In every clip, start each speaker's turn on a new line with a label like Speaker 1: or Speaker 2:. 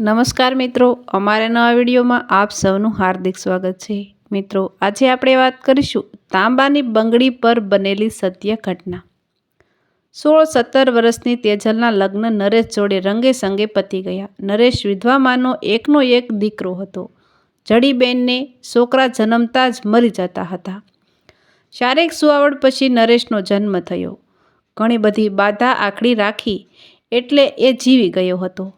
Speaker 1: નમસ્કાર મિત્રો, અમારા નવા વિડીયોમાં આપ સૌનું હાર્દિક સ્વાગત છે. મિત્રો, આજે આપણે વાત કરીશું તાંબાની બંગડી પર બનેલી સત્ય ઘટના. સોળ સત્તર વર્ષની તેજલના લગ્ન નરેશ જોડે રંગે સંગે પતી ગયા. નરેશ વિધવામાંનો એકનો એક દીકરો હતો. જડીબેનને છોકરા જન્મતા જ મરી જતા હતા. શારીરિક સુવાવડ પછી નરેશનો જન્મ થયો. ઘણી બધી બાધા આખડી રાખી એટલે એ જીવી ગયો હતો.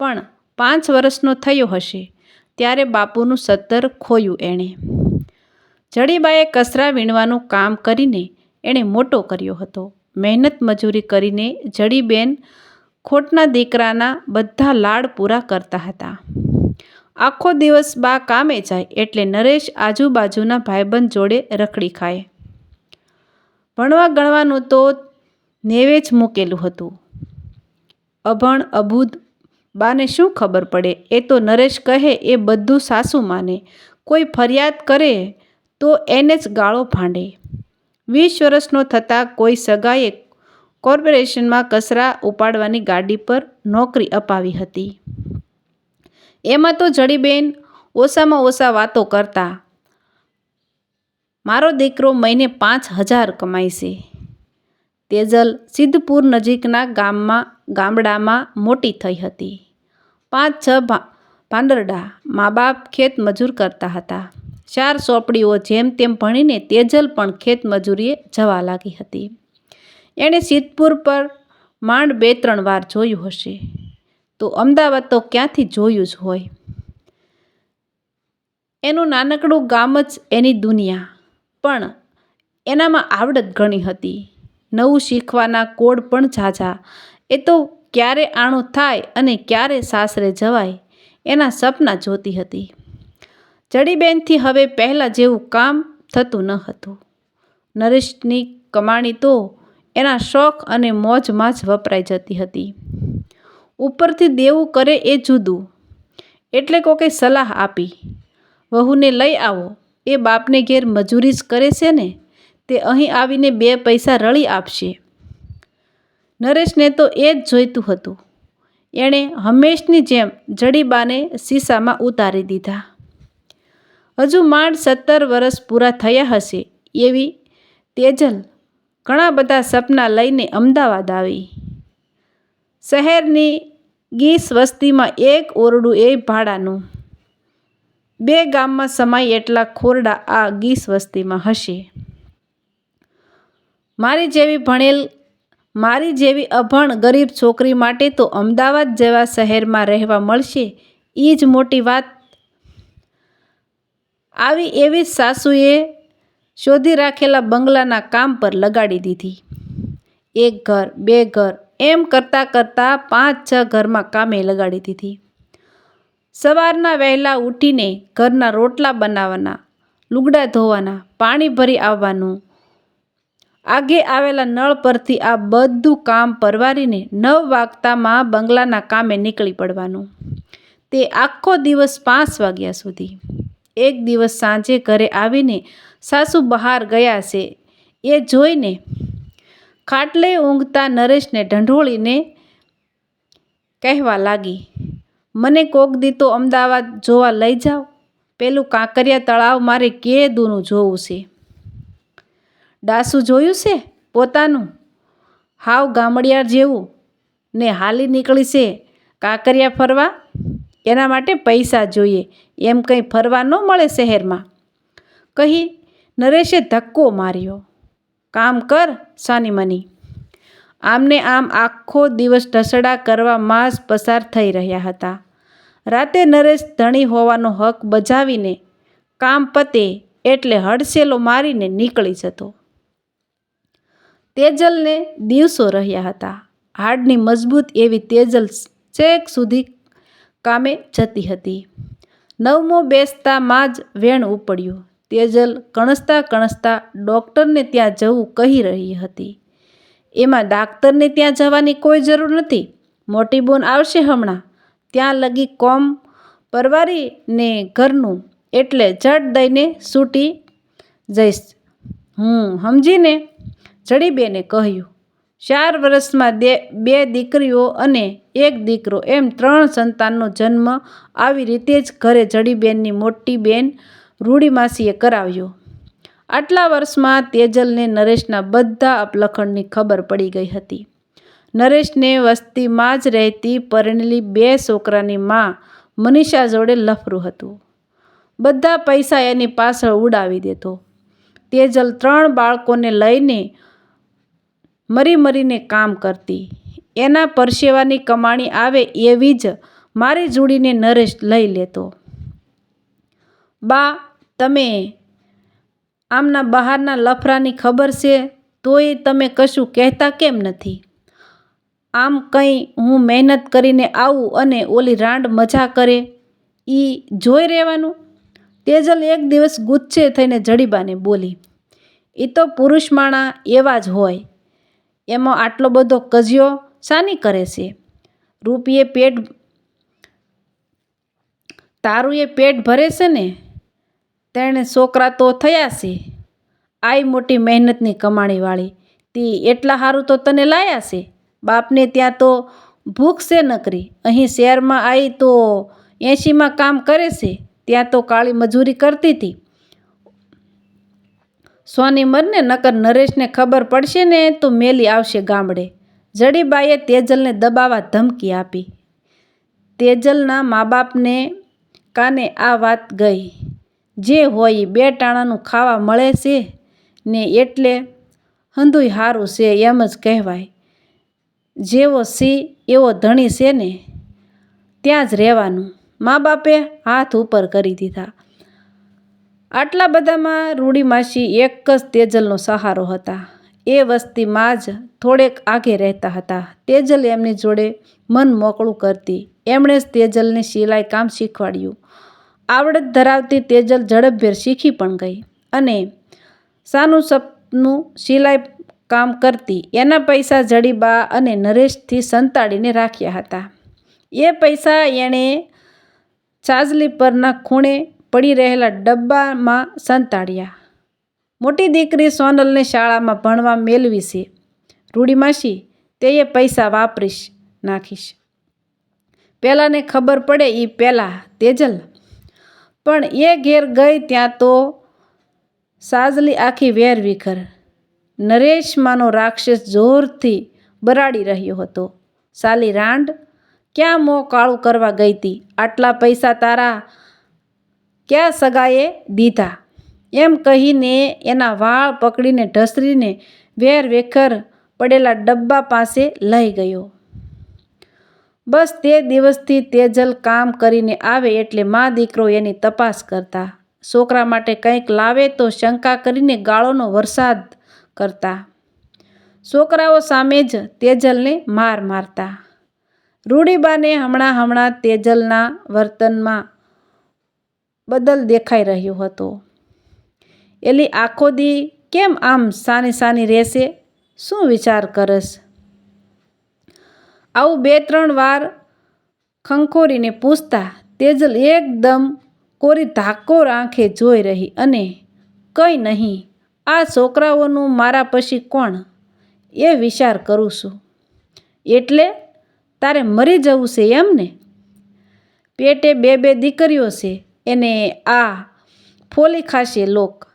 Speaker 1: પણ પાંચ વર્ષનો થયો હશે, ત્યારે બાપુનું સત્તર ખોયું એણે. જડીબાએ કસરા વીણવાનું કામ કરીને એણે મોટો કર્યો હતો. મહેનત મજૂરી કરીને જડીબેન ખોટના દીકરાના બધા લાડ પૂરા કરતા હતા. આખો દિવસ બા કામે જાય એટલે નરેશ આજુબાજુના ભાઈબંધ જોડે રખડી ખાય. ભણવા ગણવાનું તો નેવે જ મૂકેલું હતું. અભણ અબૂધ બાને શું ખબર પડે? એ તો નરેશ કહે, એ બધું સાસુ માને. કોઈ ફરિયાદ કરે તો એને જ ગાળો ભાંડે. વીસ વર્ષનો થતાં કોઈ સગાએ કોર્પોરેશનમાં કચરા ઉપાડવાની ગાડી પર નોકરી અપાવી હતી. એમાં તો જડીબેન ઓછામાં ઓછા વાતો કરતા. મારો દીકરો મહિને પાંચ હજાર કમાય છે. તેજલ સિદ્ધપુર નજીકના ગામમાં, ગામડામાં મોટી થઈ હતી. પાંચ છ પાંદરડા મા બાપ ખેત મજૂર કરતા હતા. ચાર સોપડીઓ જેમ તેમ ભણીને તેજલ પણ ખેત મજૂરીએ જવા લાગી હતી. એણે સિદ્ધપુર પર માંડ બે ત્રણ વાર જોયું હશે. તો અમદાવાદ તો ક્યાંથી જોયું જ હોય? એનું નાનકડું ગામ જ એની દુનિયા, પણ એનામાં આવડત ઘણી હતી. નવું શીખવાના કોડ પણ ઝાઝા. એ તો ક્યારે આણું થાય અને ક્યારે સાસરે જવાય, એના સપના જોતી હતી. જડીબેનથી હવે પહેલાં જેવું કામ થતું ન હતું. નરેશની કમાણી તો એના શોખ અને મોજમાં જ વપરાઈ જતી હતી. ઉપરથી દેવું કરે એ જુદું, એટલે કોકે સલાહ આપી. વહુને લઈ આવો, એ બાપને ઘેર મજૂરી જ કરે છે ને? તે અહીં આવીને બે પૈસા રળી આપશે. નરેશને તો એ જ જોઈતું હતું. એણે હંમેશની જેમ જડીબાને શીશામાં ઉતારી દીધા. હજુ માંડ સત્તર વર્ષ પૂરા થયા હશે એવી તેજલ ઘણા બધા સપના લઈને અમદાવાદ આવી. શહેરની ગીસ વસ્તીમાં એક ઓરડું એ ભાડાનું. બે ગામમાં સમાય એટલા ખોરડા આ ગીસ વસ્તીમાં હશે. મારી જેવી ભણેલ, મારી જેવી અભણ ગરીબ છોકરી માટે તો અમદાવાદ જેવા શહેરમાં રહેવા મળશે એ જ મોટી વાત. આવી એવી સાસુએ શોધી રાખેલા બંગલાના કામ પર લગાડી દીધી. એક ઘર, બે ઘર, એમ કરતાં કરતાં પાંચ, છ ઘરમાં કામે લગાડી દીધી. સવારના વહેલા ઉઠીને ઘરના રોટલા બનાવવાના, લુગડા ધોવાના, પાણી ભરી આવવાનું આગે આવેલા નળ પરથી આ બધું કામ પરવારીને નવ વાગતામાં બંગલાના કામે નીકળી પડવાનું. તે આખો દિવસ પાંચ વાગ્યા સુધી. એક દિવસ સાંજે ઘરે આવીને સાસુ બહાર ગયા છે. એ જોઈને ખાટલે ઊંઘતા નરેશને ઢંઢોળીને કહેવા લાગી, મને કોક દી તો અમદાવાદ જોવા લઈ જાઓ. પેલું કાંકરિયા તળાવ મારે કે દૂનું જોવું છે? ડાસું જોયું છે પોતાનું? હાવ ગામડિયા જેવું ને હાલી નીકળી છે કાંકરિયા ફરવા? એના માટે પૈસા જોઈએ. એમ કંઈ ફરવા ન મળે શહેરમાં. કહી નરેશે ધક્કો માર્યો. કામ કર સાની મની આમને આમ આખો દિવસ ઢસડા કરવા માસ પસાર થઈ રહ્યા હતા. રાતે નરેશ ધણી હોવાનો હક બજાવીને કામ પતે એટલે હડસેલો મારીને નીકળી જતો. તેજલને દિવસો રહ્યા હતા. હાડની મજબૂત એવી તેજલ છેક સુધી કામે જતી હતી. નવમો બેસતામાં જ વેણ ઉપડ્યું. તેજલ કણસતા કણસતા ડૉક્ટરને ત્યાં જવું કહી રહી હતી. એમાં ડાક્ટરને ત્યાં જવાની કોઈ જરૂર નથી? મોટી બોન આવશે હમણાં. ત્યાં લગી કોમ પરવારીને ઘરનું એટલે જટ દઈને છૂટી જઈશ. હું સમજીને જડીબેને કહ્યું, ચાર વર્ષમાં બે દીકરીઓ અને એક દીકરો. એમ ત્રણ સંતાનનો જન્મ આવી રીતે જ ઘરે જડીબેનની મોટી બેન રૂડીમાસીએ કરાવ્યો. આટલા વર્ષમાં તેજલને નરેશના બધા અપલખણની ખબર પડી ગઈ હતી. નરેશને વસ્તીમાં જ રહેતી પરણેલી બે છોકરાની માં મનીષા જોડે લફરું હતું. બધા પૈસા એની પાછળ ઉડાવી દેતો. તેજલ ત્રણ બાળકોને લઈને મરી મરીને કામ કરતી. એના પરસેવાની કમાણી આવે એવી જ મારી જોડીને નરેશ લઈ લેતો. બા, તમે આમના બહારના લફરાની ખબર છે, તોય તમે કશું કહેતા કેમ નથી? આમ કંઈ હું મહેનત કરીને આવું અને ઓલી રાંડ મજા કરે એ જોઈ રહેવાનું? તેજલ એક દિવસ ગુચ્છે થઈને જડીબાને બોલી એ તો પુરુષ માણા એવા જ હોય. એમાં આટલો બધો કજિયો શાની કરે છે? રૂપિયે પેટ તારું એ પેટ ભરે છે ને? તેણે છોકરા તો થયા છે. આઈ મોટી મહેનતની કમાણીવાળી તે એટલા સારું તો તને લાયા છે? બાપને ત્યાં તો ભૂખ છે નકરી. અહીં શહેરમાં આવી તો એંશીમાં કામ કરે છે. ત્યાં તો કાળી મજૂરી કરતી હતી સોની મરને નકર નરેશને ખબર પડશે ને તો મેલી આવશે ગામડે. જડીબાઈએ તેજલને દબાવવા ધમકી આપી. તેજલના મા બાપને કાને આ વાત ગઈ? જે હોય બે ટાણાનું ખાવા મળે છે ને એટલે હંધુય સારું છે એમ જ કહેવાય. જેવો સી એવો ધણી છે ને, ત્યાં જ રહેવાનું. મા બાપે હાથ ઉપર કરી દીધા. આટલા બધામાં રૂડી એક જ તેજલનો સહારો હતા. એ વસ્તીમાં જ થોડેક આગે રહેતા હતા. તેજલ એમની જોડે મન મોકળું કરતી. એમણે જ તેજલને સિલાઈ કામ શીખવાડ્યું. આવડત ધરાવતી તેજલ ઝડપભેર શીખી પણ ગઈ અને સાનું સપનું સિલાઈ કામ કરતી. એના પૈસા જડીબા અને નરેશથી સંતાડીને રાખ્યા હતા. એ પૈસા એણે ચાજલી પરના ખૂણે પડી રહેલા ડબ્બામાં સંતાડ્યા. મોટી દીકરી સોનલને શાળામાં ભણવા મેળવી છે. રૂડીમાસી તેએ પૈસા વાપરીશ, નાખીશ. પહેલાંને ખબર પડે એ પહેલાં તેજલ. પણ એ ઘેર ગઈ ત્યાં તો સાજલી આખી વેર વિખર. નરેશમાંનો રાક્ષસ જોરથી બરાડી રહ્યો હતો. સાલી રાંડ, ક્યાં મોં કાળું કરવા ગઈ હતી આટલા પૈસા તારા ક્યાં સગાએ દીધા? એમ કહીને એના વાળ પકડીને ઢસરીને વેર વેખર પડેલા ડબ્બા પાસે લઈ ગયો. બસ તે દિવસથી તેજલ કામ કરીને આવે એટલે મા દીકરો એની તપાસ કરતા. છોકરા માટે કંઈક લાવે તો શંકા કરીને ગાળોનો વરસાદ કરતા. છોકરાઓ સામે જ તેજલને માર મારતા. રૂડીબાને હમણાં હમણાં તેજલના વર્તનમાં બદલ દેખાઈ રહ્યો હતો. એલી, આખો દી કેમ આમ સાની સાની રહેશે? શું વિચાર કરસ? આવું બે ત્રણ વાર ખંખોરીને પૂછતા તેજલ એકદમ કોરી ધાકોર આંખે જોઈ રહી અને કંઈ નહીં, આ છોકરાઓનું મારા પછી કોણ? એ વિચાર કરું છું. એટલે તારે મરી જવું છે એમ ને પેટે બે બે દીકરીઓ છે. એને આ ફોલી ખાશે લોક.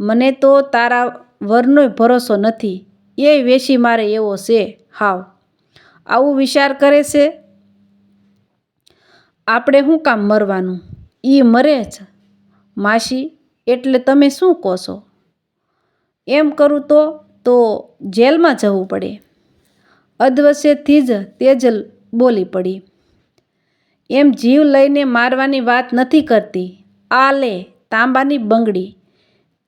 Speaker 1: મને તો તારા વરનોય ભરોસો નથી. એ વેશી મારે એવો છે. હાવ. આવું વિચાર કરે છે? આપણે શું કામ મરવાનું? એ મરે જ. માસી, એટલે તમે શું કહો છો? એમ કરું તો તો જેલમાં જવું પડે. અધવશેથી જ તેજલ બોલી પડી. એમ જીવ લઈને મારવાની વાત નથી કરતી. આ લે તાંબાની બંગડી.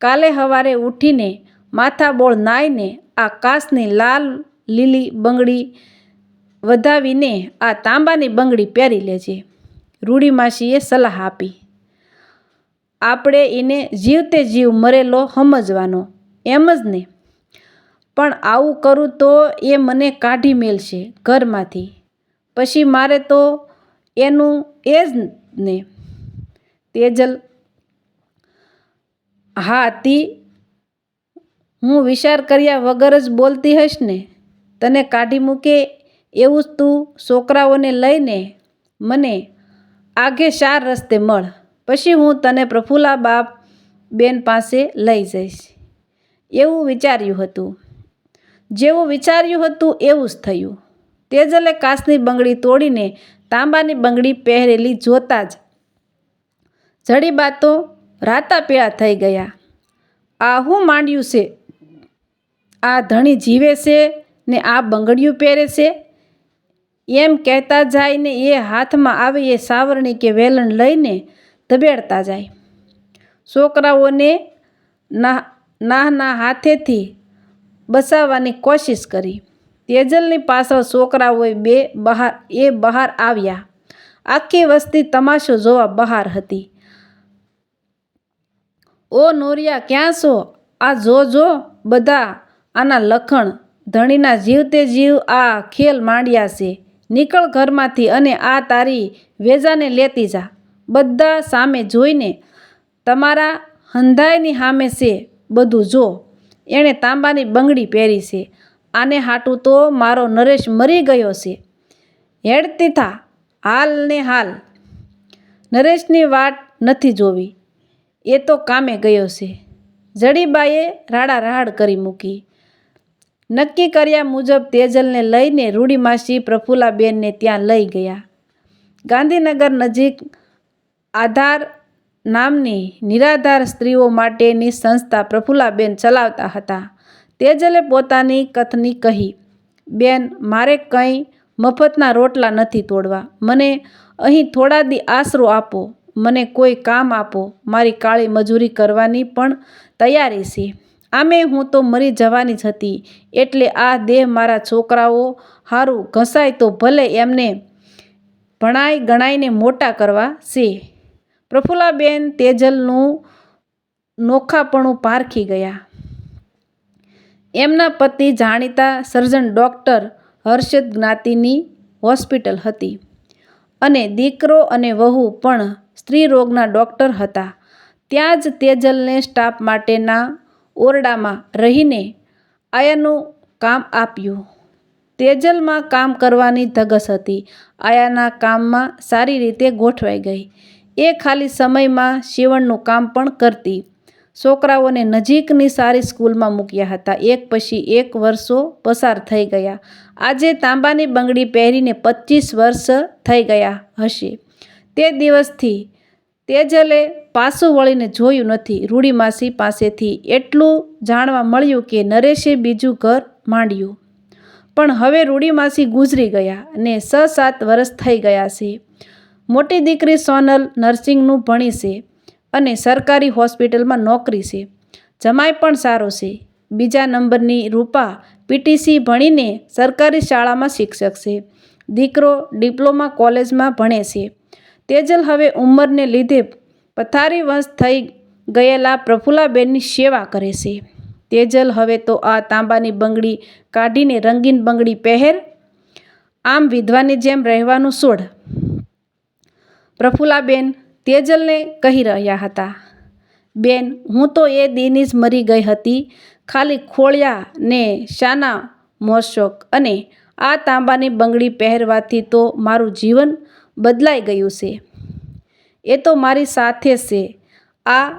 Speaker 1: કાલે સવારે ઉઠીને માથાબોળ નાઈને આ કાસની લાલ લીલી બંગડી વધાવીને આ તાંબાની બંગડી પહેરી લેજે રૂડીમાસીએ સલાહ આપી. આપણે એને જીવતે જીવ મરેલો સમજવાનો. એમ જ ને. પણ આવું કરું તો એ મને કાઢી મેલશે ઘરમાંથી. પછી મારે તો એનું એ જ ને તેજલ હા, તી હું વિચાર કર્યા વગર જ બોલતી હશ ને. તને કાઢી મૂકે એવું જ તું છોકરાઓને લઈને મને આગે ચાર રસ્તે મળ. પછી હું તને પ્રફુલ્લા બાપ બેન પાસે લઈ જઈશ. એવું વિચાર્યું હતું. જેવું વિચાર્યું હતું એવું જ થયું. તેજલે કાચની બંગડી તોડીને તાંબાની બંગડી પહેરેલી જોતાં જ જડી બાતો રાતા પીળા થઈ ગયા. આ હું માંડ્યું છે? આ ધણી જીવે છે ને આ બંગડીયું પહેરે છે? એમ કહેતા જાય ને એ હાથમાં આવે એ સાવરણી કે વેલણ લઈને ધબેડતા જાય. છોકરાઓને ના નાહના હાથેથી બસાવવાની કોશિશ કરી. તેજલની પાછળ છોકરાઓએ બે બહાર, એ બહાર આવ્યા. આખી વસ્તી તમાશો જોવા બહાર હતી. ઓ નોરિયા, ક્યાં છો? આ જો જો બધા આના લખણ. ધણીના જીવતે જીવ આ ખેલ માંડ્યા છે. નીકળ ઘરમાંથી અને આ તારી વેજાને લેતી જા. બધા સામે જોઈને તમારા હંધાયની સામે છે, બધું જો. એણે તાંબાની બંગડી પહેરી છે. આને હાટું તો મારો નરેશ મરી ગયો છે. હેડ તીથા હાલ ને હાલ. નરેશની વાટ નથી જોવી. એ તો કામે ગયો છે. જડીબાએ રાડા રાડ કરી મૂકી. નક્કી કર્યા મુજબ તેજલને લઈને રૂડીમાસી પ્રફુલાબેનને ત્યાં લઈ ગયા. ગાંધીનગર નજીક આધાર નામની નિરાધાર સ્ત્રીઓ માટેની સંસ્થા પ્રફુલાબેન ચલાવતા હતા. તેજલે પોતાની કથની કહી, બેન, મારે કંઈ મફતના રોટલા નથી તોડવા. મને અહીં થોડા દી આશરો આપો. મને કોઈ કામ આપો. મારી કાળી મજૂરી કરવાની પણ તૈયારી છે. આમે હું તો મરી જવાની જ હતી. એટલે આ દેહ મારા છોકરાઓ સારું ઘસાય તો ભલે એમને ભણાઈ ગણાઈને મોટા કરવા છે. પ્રફુલ્લાબેન તેજલનું નોખાપણું પારખી ગયા. એમના પતિ જાણીતા સર્જન ડૉક્ટર હર્ષદ જ્ઞાતિની હોસ્પિટલ હતી. અને દીકરો અને વહુ પણ સ્ત્રી રોગના ડૉક્ટર હતા. ત્યાં જ તેજલને સ્ટાફ માટેના ઓરડામાં રહીને આયાનું કામ આપ્યું. તેજલમાં કામ કરવાની ધગસ હતી. આયાના કામમાં સારી રીતે ગોઠવાઈ ગઈ. એ ખાલી સમયમાં શિવણનું કામ પણ કરતી. છોકરાઓને નજીકની સારી સ્કૂલમાં મૂક્યા હતા. એક પછી એક વર્ષો પસાર થઈ ગયા. આજે તાંબાની બંગડી પહેરીને પચીસ વર્ષ થઈ ગયા હશે. તે દિવસથી તેજલે પાછું વળીને જોયું નથી. રૂડીમાસી પાસેથી એટલું જાણવા મળ્યું કે નરેશે બીજું ઘર માંડ્યું. પણ હવે રૂડીમાસી ગુજરી ગયા અને છ સાત વર્ષ થઈ ગયા છે. મોટી દીકરી સોનલ નર્સિંગનું ભણી છે અને સરકારી હોસ્પિટલમાં નોકરી છે. જમાય પણ સારો છે. બીજા નંબરની રૂપા પીટીસી ભણીને સરકારી શાળામાં શિક્ષક છે. દીકરો ડિપ્લોમા કોલેજમાં ભણે છે. તેજલ હવે ઉંમરને લીધે પથારી વંશ થઈ ગયેલા પ્રફુલ્લાબેનની સેવા કરે છે. તેજલ હવે તો આ તાંબાની બંગડી કાઢીને રંગીન બંગડી પહેર આમ વિધવાની જેમ રહેવાનું સોડ પ્રફુલ્લાબેન તેજલને કહી રહ્યા હતા, બેન, હું તો એ દિની જ મરી ગઈ હતી. ખાલી ખોળિયા ને શાના મોશોક અને આ તાંબાની બંગડી પહેરવાથી તો મારું જીવન બદલાઈ ગયું છે. એ તો મારી સાથે છે, આ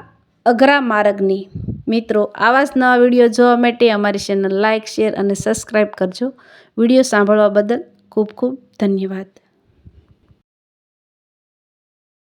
Speaker 1: અઘરા માર્ગની. મિત્રો, આવા જ નવા વીડિયો જોવા માટે અમારી ચેનલ લાઇક શેર અને સબસ્ક્રાઈબ કરજો. વીડિયો સાંભળવા બદલ ખૂબ ખૂબ ધન્યવાદ.